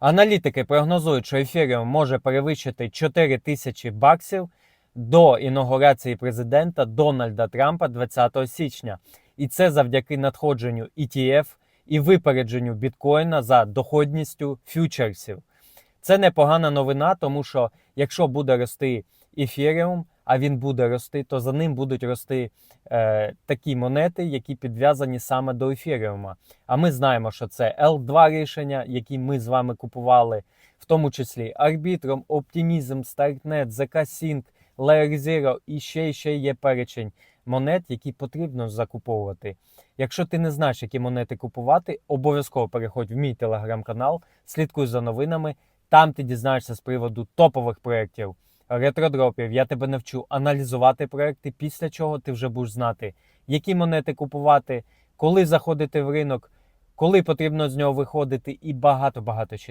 Аналітики прогнозують, що ефіріум може перевищити 4 тисячі баксів до інаугурації президента Дональда Трампа 20 січня. І це завдяки надходженню ETF і випередженню біткоїна за доходністю фьючерсів. Це непогана новина, тому що якщо буде рости ефіріум, а він буде рости, то за ним будуть рости е, такі монети, які підв'язані саме до ефіріума. А ми знаємо, що це L2 рішення, які ми з вами купували, в тому числі Arbitrum, Optimism, StarkNet, ZK Sync, Layer Zero і ще, ще є перечень монет, які потрібно закуповувати. Якщо ти не знаєш, які монети купувати, обов'язково переходь в мій телеграм-канал, слідкуй за новинами. Там ти дізнаєшся з приводу топових проєктів, ретродропів. Я тебе навчу аналізувати проекти, після чого ти вже будеш знати, які монети купувати, коли заходити в ринок, коли потрібно з нього виходити, і багато багато ще